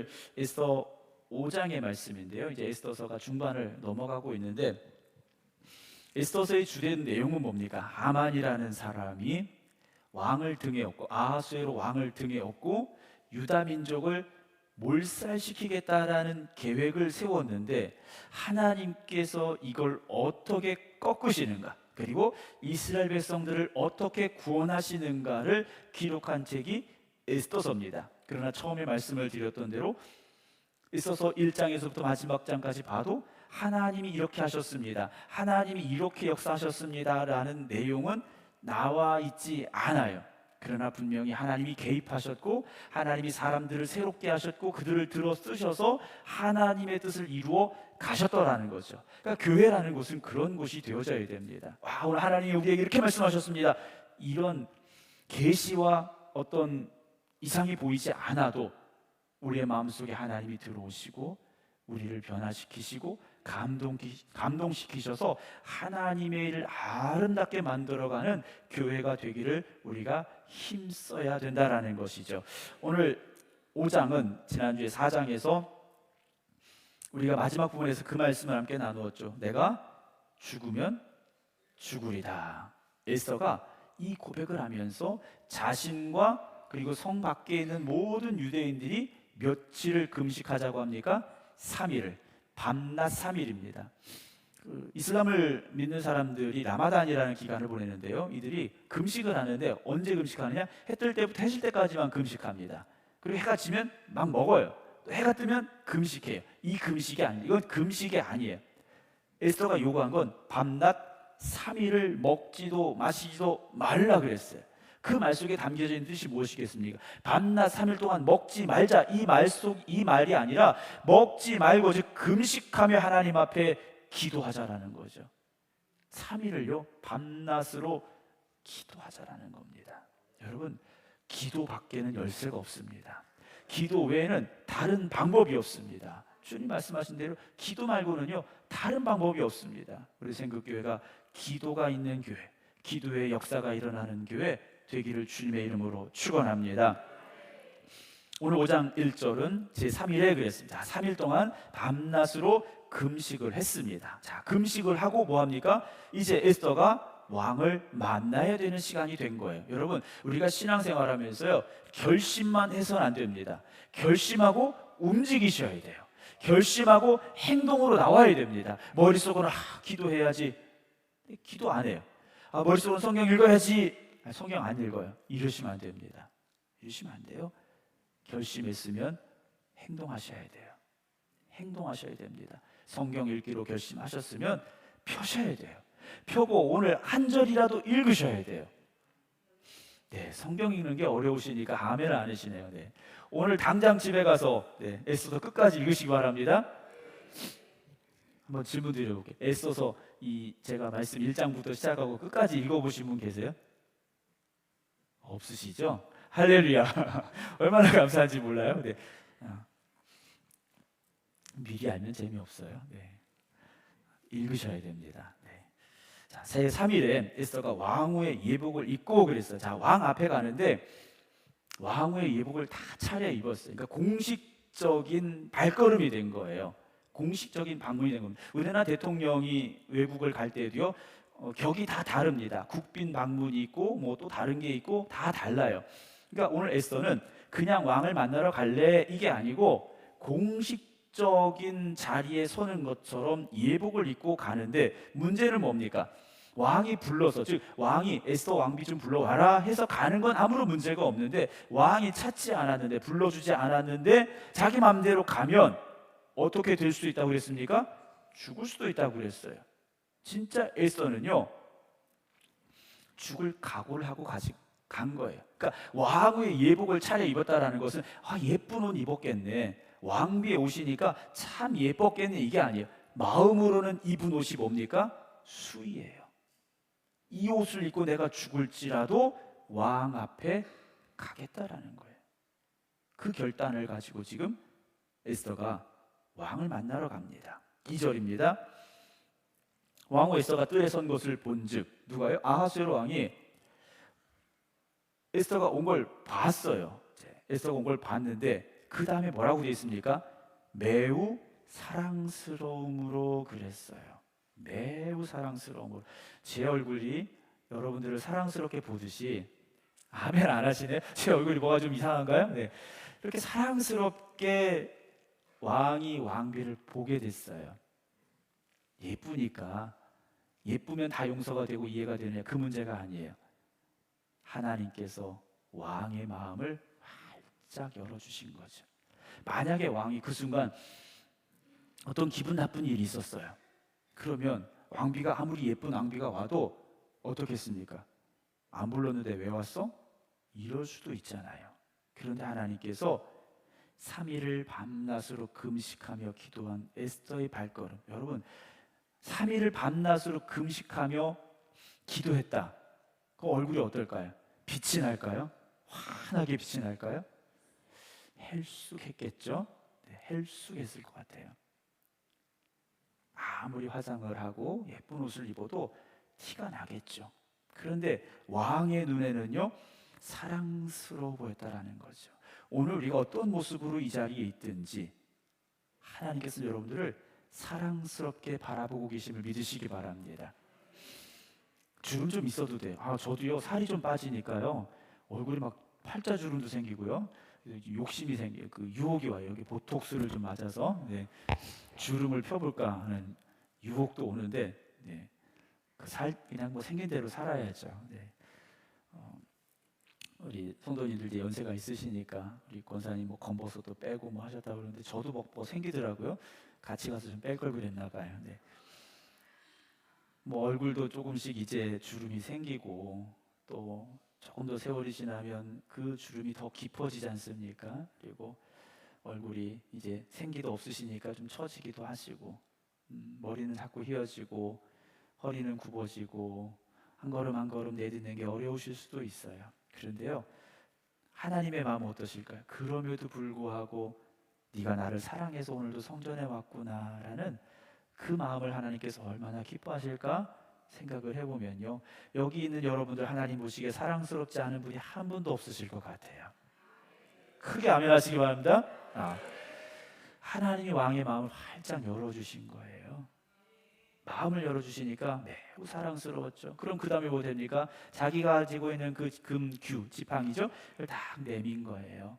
오늘 에스더 5장의 말씀인데요. 이제 에스더서가 중반을 넘어가고 있는데 에스더서의 주된 내용은 뭡니까? 하만이라는 사람이 왕을 등에 업고 아하수에로 왕을 등에 업고 유다 민족을 몰살시키겠다라는 계획을 세웠는데 하나님께서 이걸 어떻게 꺾으시는가? 그리고 이스라엘 백성들을 어떻게 구원하시는가를 기록한 책이 에스더서입니다. 그러나 처음에 말씀을 드렸던 대로 있어서 1장에서부터 마지막 장까지 봐도 하나님이 이렇게 하셨습니다. 하나님이 이렇게 역사하셨습니다라는 내용은 나와 있지 않아요. 그러나 분명히 하나님이 개입하셨고 하나님이 사람들을 새롭게 하셨고 그들을 들어 쓰셔서 하나님의 뜻을 이루어 가셨더라는 거죠. 그러니까 교회라는 곳은 그런 곳이 되어져야 됩니다. 와 오늘 하나님이 우리에게 이렇게 말씀하셨습니다. 이런 계시와 어떤 이상이 보이지 않아도 우리의 마음속에 하나님이 들어오시고 우리를 변화시키시고 감동 감동시키셔서 하나님의 일을 아름답게 만들어가는 교회가 되기를 우리가 힘써야 된다라는 것이죠. 오늘 5장은 지난주에 4장에서 우리가 마지막 부분에서 그 말씀을 함께 나누었죠. 내가 죽으면 죽으리다. 에스더가 이 고백을 하면서 자신과 그리고 성 밖에 있는 모든 유대인들이 며칠을 금식하자고 합니까? 3일을 밤낮 3일입니다. 그 이슬람을 믿는 사람들이 라마단이라는 기간을 보내는데요. 이들이 금식을 하는데 언제 금식하느냐? 해 뜰 때부터 해 질 때까지만 금식합니다. 그리고 해가 지면 막 먹어요. 또 해가 뜨면 금식해요. 이 금식이 아니 이건 금식이 아니에요. 에스더가 요구한 건 밤낮 3일을 먹지도 마시지도 말라 그랬어요. 그 말 속에 담겨져 있는 뜻이 무엇이겠습니까? 밤낮 3일 동안 먹지 말자 이 말 속 이 말이 아니라 먹지 말고 즉 금식하며 하나님 앞에 기도하자라는 거죠. 3일을요 밤낮으로 기도하자라는 겁니다. 여러분 기도 밖에는 열쇠가 없습니다. 기도 외에는 다른 방법이 없습니다. 주님 말씀하신 대로 기도 말고는요 다른 방법이 없습니다. 우리 생극교회가 기도가 있는 교회, 기도의 역사가 일어나는 교회 되기를 주님의 이름으로 축원합니다. 오늘 5장 1절은 제3일에 그랬습니다. 3일 동안 밤낮으로 금식을 했습니다. 자, 금식을 하고 뭐 합니까? 이제 에스더가 왕을 만나야 되는 시간이 된 거예요. 여러분, 우리가 신앙생활 하면서요, 결심만 해서는 안 됩니다. 결심하고 움직이셔야 돼요. 결심하고 행동으로 나와야 됩니다. 머릿속으로, 아, 기도해야지. 기도 안 해요. 아, 머릿속으로 성경 읽어야지. 아, 성경 안 읽어요. 이러시면 안 됩니다. 이러시면 안 돼요. 결심했으면 행동하셔야 돼요. 행동하셔야 됩니다. 성경 읽기로 결심하셨으면 펴셔야 돼요. 펴고 오늘 한 절이라도 읽으셔야 돼요. 네, 성경 읽는 게 어려우시니까 아멘을 안 하시네요. 네. 오늘 당장 집에 가서 네, 애써서 끝까지 읽으시기 바랍니다. 한번 질문 드려볼게요. 애써서 이 제가 말씀 1장부터 시작하고 끝까지 읽어보신 분 계세요? 없으시죠? 할렐루야. 얼마나 감사한지 몰라요. 네. 어. 미리 알면 재미없어요. 네. 읽으셔야 됩니다. 네. 자, 새 3일에 에스더가 왕후의 예복을 입고 그랬어요. 자, 왕 앞에 가는데 왕후의 예복을 다 차려 입었어요. 그러니까 공식적인 발걸음이 된 거예요. 공식적인 방문이 된 겁니다. 은혜나 대통령이 외국을 갈 때도요. 어, 격이 다 다릅니다. 국빈 방문이 있고 뭐 또 다른 게 있고 다 달라요. 그러니까 오늘 에스더는 그냥 왕을 만나러 갈래 이게 아니고 공식적인 자리에 서는 것처럼 예복을 입고 가는데 문제는 뭡니까? 왕이 불러서 즉 왕이 에스더 왕비 좀 불러와라 해서 가는 건 아무런 문제가 없는데 왕이 찾지 않았는데 불러주지 않았는데 자기 마음대로 가면 어떻게 될 수 있다고 그랬습니까? 죽을 수도 있다고 그랬어요. 진짜 에스더는요 죽을 각오를 하고 가지 간 거예요. 그러니까 왕후의 예복을 차려 입었다라는 것은 아 예쁜 옷 입었겠네. 왕비에 오시니까 참 예뻤겠네 이게 아니에요. 마음으로는 입은 옷이 뭡니까? 수의예요. 이 옷을 입고 내가 죽을지라도 왕 앞에 가겠다라는 거예요. 그 결단을 가지고 지금 에스더가 왕을 만나러 갑니다. 2절입니다. 왕후 에스더가 뜰에 선 것을 본즉 누가요? 아하수에로 왕이 에스더가 온 걸 봤어요. 에스더가 온 걸 봤는데 그 다음에 뭐라고 되어 있습니까? 매우 사랑스러움으로 그랬어요. 매우 사랑스러움으로 제 얼굴이 여러분들을 사랑스럽게 보듯이 아멘 안 하시네? 제 얼굴이 뭐가 좀 이상한가요? 네. 이렇게 사랑스럽게 왕이 왕비를 보게 됐어요. 예쁘니까 예쁘면 다 용서가 되고 이해가 되느냐 그 문제가 아니에요. 하나님께서 왕의 마음을 활짝 열어주신 거죠. 만약에 왕이 그 순간 어떤 기분 나쁜 일이 있었어요. 그러면 왕비가 아무리 예쁜 왕비가 와도 어떻겠습니까? 안 불렀는데 왜 왔어? 이럴 수도 있잖아요. 그런데 하나님께서 3일을 밤낮으로 금식하며 기도한 에스더의 발걸음. 여러분, 3일을 밤낮으로 금식하며 기도했다. 그 얼굴이 어떨까요? 빛이 날까요? 환하게 빛이 날까요? 헬쑥했겠죠? 네, 헬쑥했을 것 같아요. 아무리 화장을 하고 예쁜 옷을 입어도 티가 나겠죠. 그런데 왕의 눈에는요 사랑스러워 보였다라는 거죠. 오늘 우리가 어떤 모습으로 이 자리에 있든지 하나님께서 여러분들을 사랑스럽게 바라보고 계심을 믿으시기 바랍니다. 주름 좀 있어도 돼요. 아 저도요 살이 좀 빠지니까요 얼굴이 막 팔자주름도 생기고요 욕심이 생겨 그 유혹이 와요. 여기 보톡스를 좀 맞아서 네. 주름을 펴볼까 하는 유혹도 오는데 네. 그살 그냥 뭐 생긴 대로 살아야죠. 네. 어, 우리 성도님들 이제 연세가 있으시니까 우리 권사님 뭐 검버섯도 빼고 뭐 하셨다 그러는데 저도 뭐, 뭐 생기더라고요. 같이 가서 좀 뺄 걸 그랬나 봐요. 네. 뭐 얼굴도 조금씩 이제 주름이 생기고 또 조금 더 세월이 지나면 그 주름이 더 깊어지지 않습니까? 그리고 얼굴이 이제 생기도 없으시니까 좀 처지기도 하시고 음, 머리는 자꾸 휘어지고 허리는 굽어지고 한 걸음 한 걸음 내딛는 게 어려우실 수도 있어요. 그런데요. 하나님의 마음은 어떠실까요? 그럼에도 불구하고 네가 나를 사랑해서 오늘도 성전에 왔구나라는 그 마음을 하나님께서 얼마나 기뻐하실까 생각을 해보면요. 여기 있는 여러분들 하나님 보시기에 사랑스럽지 않은 분이 한 분도 없으실 것 같아요. 크게 아멘 하시기 바랍니다. 아, 하나님이 왕의 마음을 활짝 열어주신 거예요. 마음을 열어주시니까 매우 사랑스러웠죠. 그럼 그 다음에 뭐 됩니까? 자기가 가지고 있는 그 금규, 지팡이죠. 이걸 딱 내민 거예요.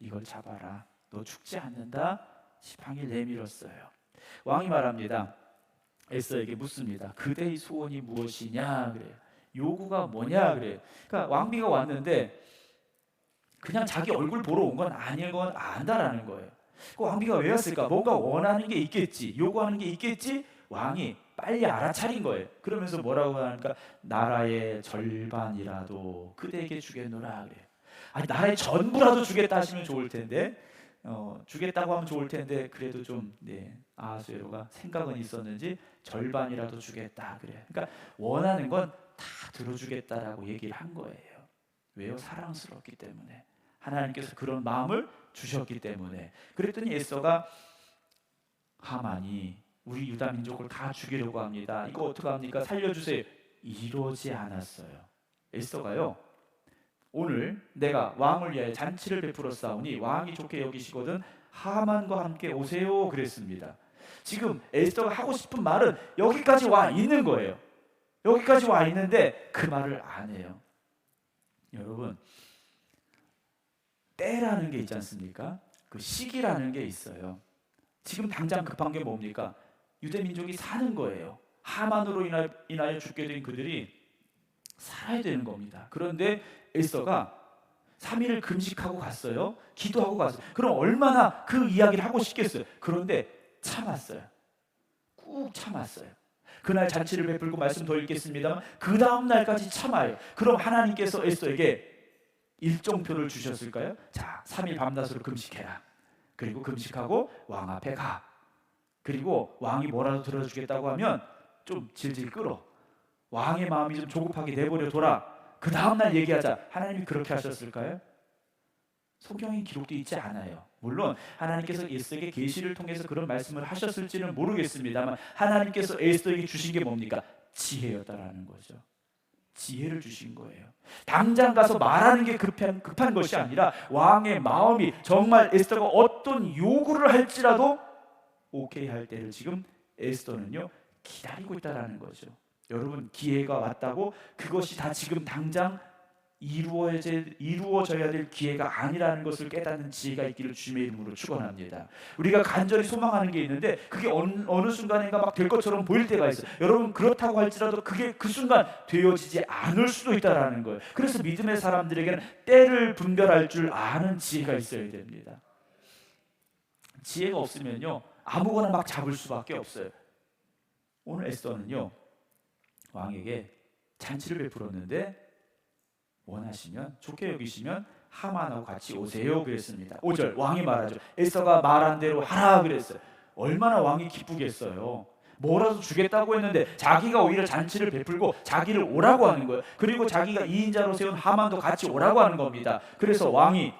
이걸 잡아라. 너 죽지 않는다. 지팡이를 내밀었어요. 왕이 말합니다. 에서에게 묻습니다. 그대의 소원이 무엇이냐 그래요. 요구가 뭐냐 그래요. 그러니까 왕비가 왔는데 그냥 자기 얼굴 보러 온 건 아닐 건 안다라는 거예요. 그 왕비가 왜 왔을까? 뭔가 원하는 게 있겠지, 요구하는 게 있겠지. 왕이 빨리 알아차린 거예요. 그러면서 뭐라고 하니까 나라의 절반이라도 그대에게 주겠노라 그래요. 아니 나라의 전부라도 주겠다 하시면 좋을 텐데 어, 주겠다고 하면 좋을 텐데 그래도 좀 네, 아하수에로가 생각은 있었는지 절반이라도 주겠다 그래. 그러니까 원하는 건 다 들어주겠다라고 얘기를 한 거예요. 왜요? 사랑스럽기 때문에 하나님께서 그런 마음을 주셨기 때문에. 그랬더니 에서가 하만이 우리 유다 민족을 다 죽이려고 합니다. 이거 어떻게 합니까? 살려주세요. 이러지 않았어요. 에서가요. 오늘 내가 왕을 위하여 잔치를 베풀어 싸우니 왕이 좋게 여기시거든 하만과 함께 오세요 그랬습니다. 지금 에스더가 하고 싶은 말은 여기까지 와 있는 거예요. 여기까지 와 있는데 그 말을 안 해요. 여러분 때라는 게 있지 않습니까? 그 시기라는 게 있어요. 지금 당장 급한 게 뭡니까? 유대 민족이 사는 거예요. 하만으로 인하여, 인하여 죽게 된 그들이 살아야 되는 겁니다. 그런데 에스더가 3일을 금식하고 갔어요. 기도하고 갔어요. 그럼 얼마나 그 이야기를 하고 싶겠어요. 그런데 참았어요. 꾹 참았어요. 그날 잔치를 베풀고 말씀 더 읽겠습니다만 그 다음 날까지 참아요. 그럼 하나님께서 에스더에게 일정표를 주셨을까요? 자, 3일 밤낮으로 금식해라. 그리고 금식하고 왕 앞에 가. 그리고 왕이 뭐라도 들어주겠다고 하면 좀 질질 끌어. 왕의 마음이 좀 조급하게 내버려 둬라. 그 다음 날 얘기하자. 하나님이 그렇게 하셨을까요? 성경에 기록되어 있지 않아요. 물론 하나님께서 에스더에게 계시를 통해서 그런 말씀을 하셨을지는 모르겠습니다만 하나님께서 에스더에게 주신 게 뭡니까? 지혜였다라는 거죠. 지혜를 주신 거예요. 당장 가서 말하는 게 급한, 급한 것이 아니라 왕의 마음이 정말 에스더가 어떤 요구를 할지라도 오케이 할 때를 지금 에스더는요 기다리고 있다라는 거죠. 여러분 기회가 왔다고 그것이 다 지금 당장 이루어져, 이루어져야 될 기회가 아니라는 것을 깨닫는 지혜가 있기를 주님의 이름으로 축원합니다. 우리가 간절히 소망하는 게 있는데 그게 어느, 어느 순간인가 막 될 것처럼 보일 때가 있어요. 여러분 그렇다고 할지라도 그게 그 순간 되어지지 않을 수도 있다라는 거예요. 그래서 믿음의 사람들에게는 때를 분별할 줄 아는 지혜가 있어야 됩니다. 지혜가 없으면요 아무거나 막 잡을 수밖에 없어요. 오늘 에스더는요 왕에게 잔치를 베풀었는데 원하시면 좋게 여기시면 하만하고 같이 오세요 그랬습니다. 5절 왕이 말하죠. 에스더가 말한 대로 하라 그랬어요. 얼마나 왕이 기쁘겠어요. 뭐라도 주겠다고 했는데 자기가 오히려 잔치를 베풀고 자기를 오라고 하는 거예요. 그리고 자기가 이인자로 세운 하만도 같이 오라고 하는 겁니다. 그래서 왕이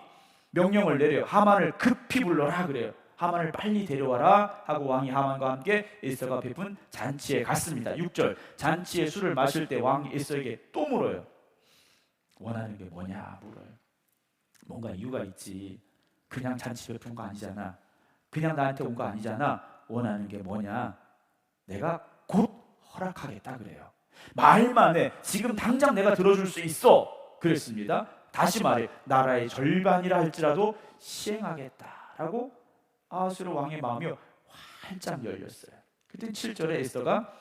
명령을 내려 하만을 급히 불러라 그래요. 하만을 빨리 데려와라 하고 왕이 하만과 함께 에스더가 베푼 잔치에 갔습니다. 6절 잔치에 술을 마실 때 왕이 에스더에게 또 물어요. 원하는 게 뭐냐 물어요. 뭔가 이유가 있지. 그냥 잔치 베푼 거 아니잖아. 그냥 나한테 온 거 아니잖아. 원하는 게 뭐냐? 내가 곧 허락하겠다 그래요. 말만 해. 지금 당장 내가 들어줄 수 있어. 그랬습니다. 다시 말해. 나라의 절반이라 할지라도 시행하겠다라고 아수르 왕의 마음이 활짝 열렸어요. 그때 7절에 에스더가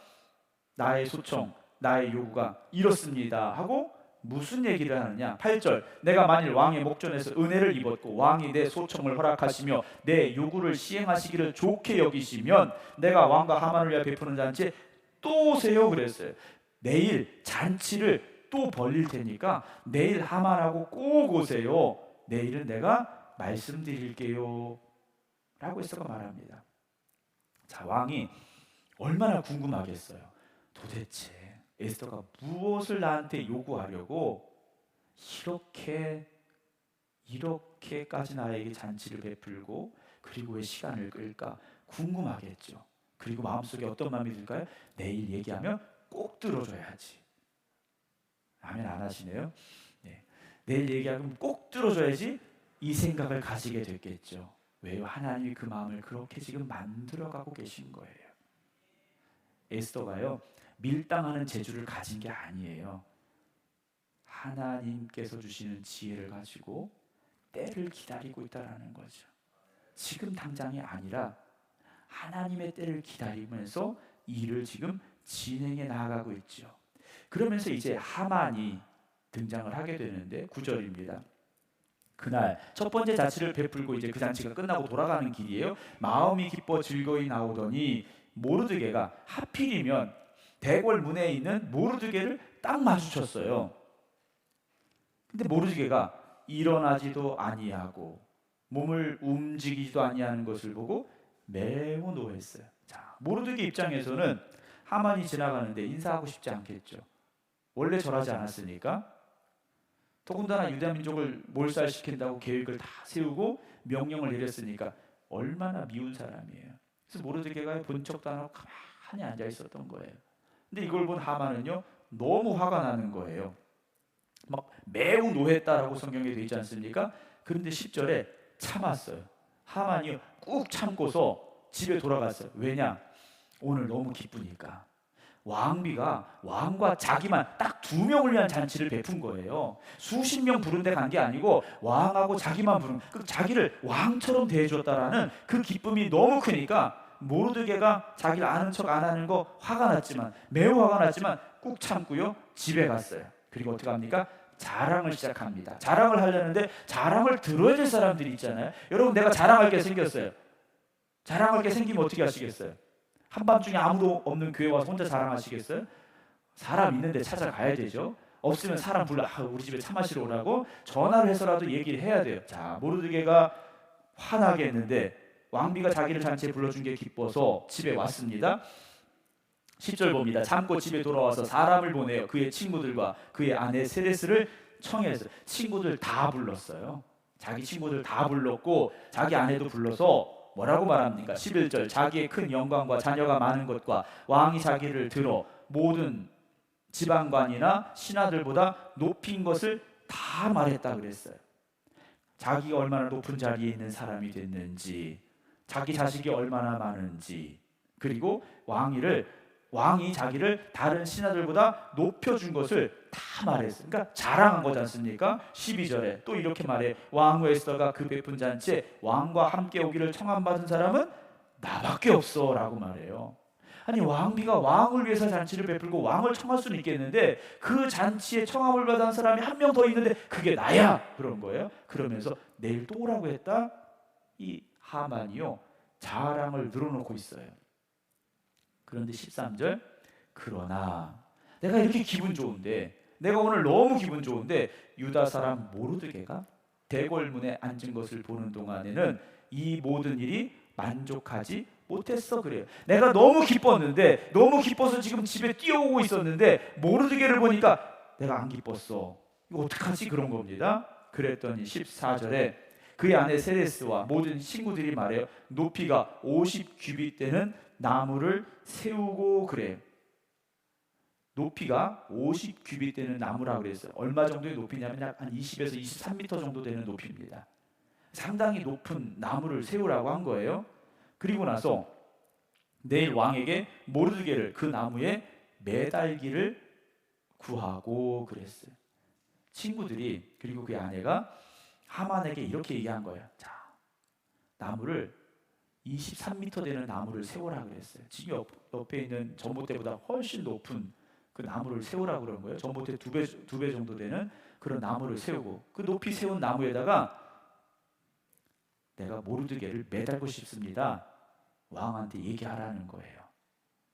나의 소청, 나의 요구가 이렇습니다 하고 무슨 얘기를 하느냐? 8절 내가 만일 왕의 목전에서 은혜를 입었고 왕이 내 소청을 허락하시며 내 요구를 시행하시기를 좋게 여기시면 내가 왕과 하만을 위하여 베푸는 잔치에 또 오세요 그랬어요. 내일 잔치를 또 벌릴 테니까 내일 하만하고 꼭 오세요. 내일은 내가 말씀드릴게요. 라고 에스더가 말합니다. 자, 왕이 얼마나 궁금하겠어요. 도대체 에스더가 무엇을 나한테 요구하려고 이렇게 이렇게까지 나에게 잔치를 베풀고 그리고 왜 시간을 끌까 궁금하겠죠. 그리고 마음속에 어떤 마음이 들까요? 내일 얘기하면 꼭 들어줘야지. 아멘 안 하시네요. 네. 내일 얘기하면 꼭 들어줘야지 이 생각을 가지게 됐겠죠. 왜요? 하나님이 그 마음을 그렇게 지금 만들어가고 계신 거예요. 에스더가요 밀당하는 재주를 가진 게 아니에요. 하나님께서 주시는 지혜를 가지고 때를 기다리고 있다라는 거죠. 지금 당장이 아니라 하나님의 때를 기다리면서 일을 지금 진행해 나가고 있죠. 그러면서 이제 하만이 등장을 하게 되는데 9절입니다. 그날 첫 번째 잔치를 베풀고 이제 그 잔치가 끝나고 돌아가는 길이에요. 마음이 기뻐 즐거이 나오더니 모르드게가 하필이면 대궐 문에 있는 모르드게를 딱 마주쳤어요. 근데 모르드게가 일어나지도 아니하고 몸을 움직이지도 아니하는 것을 보고 매우 노했어요. 자, 모르드게 입장에서는 하만이 지나가는데 인사하고 싶지 않겠죠. 원래 절하지 않았으니까. 더군다나 유다 민족을 몰살시킨다고 계획을 다 세우고 명령을 내렸으니까 얼마나 미운 사람이에요. 그래서 모르드게가 본 척도 안 하고 가만히 앉아 있었던 거예요. 근데 이걸 본 하만은요 너무 화가 나는 거예요. 막 매우 노했다라고 성경에 되어 있지 않습니까? 그런데 10절에 참았어요. 하만이 꾹 참고서 집에 돌아갔어요. 왜냐? 오늘 너무 기쁘니까. 왕비가 왕과 자기만 딱 두 명을 위한 잔치를 베푼 거예요. 수십 명 부른 데 간 게 아니고 왕하고 자기만 부른 그 자기를 왕처럼 대해 줬다라는 그 기쁨이 너무 크니까 모르드게가 자기를 아는 척 안 하는 거 화가 났지만 매우 화가 났지만 꾹 참고요 집에 갔어요. 그리고 어떻게 합니까? 자랑을 시작합니다. 자랑을 하려는데 자랑을 들어야 될 사람들이 있잖아요. 여러분 내가 자랑할 게 생겼어요. 자랑할 게 생기면 어떻게 하시겠어요? 한밤중에 아무도 없는 교회 와서 혼자 자랑하시겠어요? 사람 있는데 찾아가야 되죠. 없으면 사람 불러 아, 우리 집에 차 마시러 오라고 전화를 해서라도 얘기를 해야 돼요. 자 모르드게가 화나게 했는데 왕비가 자기를 잔치에 불러준 게 기뻐서 집에 왔습니다. 10절 봅니다. 참고 집에 돌아와서 사람을 보내요. 그의 친구들과 그의 아내 세레스를 청해서 친구들 다 불렀어요. 자기 친구들 다 불렀고 자기 아내도 불러서 뭐라고 말합니까? 11절 자기의 큰 영광과 자녀가 많은 것과 왕이 자기를 들어 모든 지방관이나 신하들보다 높인 것을 다 말했다 그랬어요. 자기가 얼마나 높은 자리에 있는 사람이 됐는지, 자기 자식이 얼마나 많은지, 그리고 왕위를 왕이 자기를 다른 신하들보다 높여 준 것을 다 말했어요. 그러니까 자랑한 거지 않습니까? 12절에 또 이렇게 말해 왕후 에스더가 그 베푼 잔치에 왕과 함께 오기를 청함받은 사람은 나밖에 없어 라고 말해요. 아니 왕비가 왕을 위해서 잔치를 베풀고 왕을 청할 수는 있겠는데 그 잔치에 청함을 받은 사람이 한 명 더 있는데 그게 나야 그런 거예요. 그러면서 내일 또 오라고 했다. 이 하만이요 자랑을 늘어놓고 있어요. 그런데 13절 그러나 내가 이렇게 기분 좋은데 내가 오늘 너무 기분 좋은데 유다 사람 모르드게가 대궐문에 앉은 것을 보는 동안에는 이 모든 일이 만족하지 못했어 그래요. 내가 너무 기뻤는데 너무 기뻐서 지금 집에 뛰어오고 있었는데 모르드게를 보니까 내가 안 기뻤어. 이거 어떡하지 그런 겁니다. 그랬더니 14절에 그의 아내 세레스와 모든 친구들이 말해요. 높이가 50 규빗 되는 나무를 세우고 그래요. 높이가 50 규빗 되는 나무라 그랬어요. 얼마 정도의 높이냐면 약 한 20에서 23m 정도 되는 높이입니다. 상당히 높은 나무를 세우라고 한 거예요. 그리고 나서 내일 왕에게 모르드게를 그 나무에 매달기를 구하고 그랬어요. 친구들이 그리고 그 아내가 하만에게 이렇게 얘기한 거예요. 자, 나무를 23m 되는 나무를 세우라 그랬어요. 지금 옆, 옆에 있는 전봇대보다 훨씬 높은 그 나무를 세우라 그런 거예요. 전봇대 두배 두 배 정도 되는 그런 나무를 세우고 그 높이 세운 나무에다가 내가 모르드게를 매달고 싶습니다. 왕한테 얘기하라는 거예요.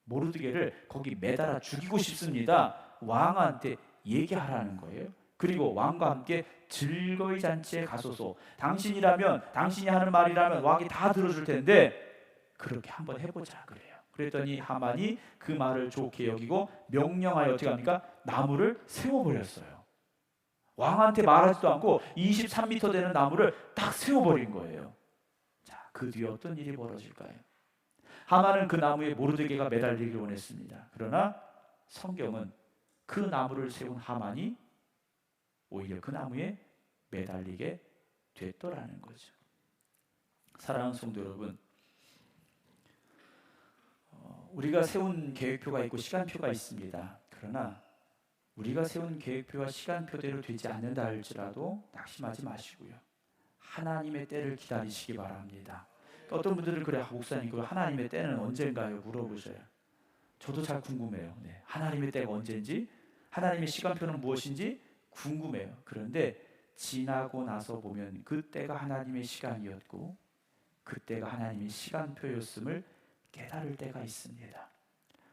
모르드게를 거기 매달아 죽이고 싶습니다. 왕한테 얘기하라는 거예요. 그리고 왕과 함께 즐거이 잔치에 가소서. 당신이라면 당신이 하는 말이라면 왕이 다 들어줄 텐데 그렇게 한번 해보자 그래요. 그랬더니 하만이 그 말을 좋게 여기고 명령하여 어떻게 합니까? 나무를 세워버렸어요. 왕한테 말하지도 않고 23m 되는 나무를 딱 세워버린 거예요. 자, 그 뒤에 어떤 일이 벌어질까요? 하만은 그 나무에 모르드게가 매달리기를 원했습니다. 그러나 성경은 그 나무를 세운 하만이 오히려 그 나무에 매달리게 됐더라는 거죠. 사랑하는 성도 여러분, 어, 우리가 세운 계획표가 있고 시간표가 있습니다. 그러나 우리가 세운 계획표와 시간표대로 되지 않는다 할지라도 낙심하지 마시고요. 하나님의 때를 기다리시기 바랍니다. 어떤 분들은 그래 아, 목사님 그 하나님의 때는 언젠가요 물어보셔요. 저도 잘 궁금해요. 네. 하나님의 때가 언제인지 하나님의 시간표는 무엇인지 궁금해요. 그런데 지나고 나서 보면 그 때가 하나님의 시간이었고 그 때가 하나님의 시간표였음을 깨달을 때가 있습니다.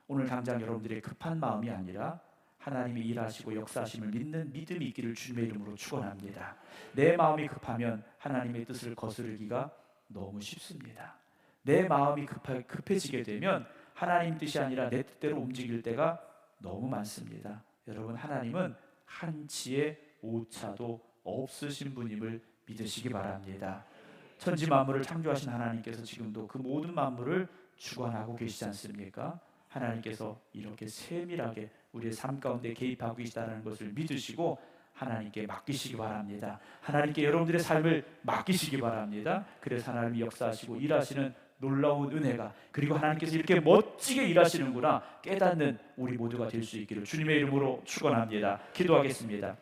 오늘 당장 여러분들의 급한 마음이 아니라 하나님이 일하시고 역사하심을 믿는 믿음이 있기를 주님의 이름으로 축원합니다. 내 마음이 급하면 하나님의 뜻을 거스르기가 너무 쉽습니다. 내 마음이 급하, 급해지게 되면 하나님 뜻이 아니라 내 뜻대로 움직일 때가 너무 많습니다. 여러분 하나님은 한치의 오차도 없으신 분임을 믿으시기 바랍니다. 천지 만물을 창조하신 하나님께서 지금도 그 모든 만물을 주관하고 계시지 않습니까? 하나님께서 이렇게 세밀하게 우리의 삶 가운데 개입하고 계시다는 것을 믿으시고 하나님께 맡기시기 바랍니다. 하나님께 여러분들의 삶을 맡기시기 바랍니다. 그래서 하나님이 역사하시고 일하시는 놀라운 은혜가 그리고 하나님께서 이렇게 멋지게 일하시는구나 깨닫는 우리 모두가 될 수 있기를 주님의 이름으로 축원합니다. 기도하겠습니다.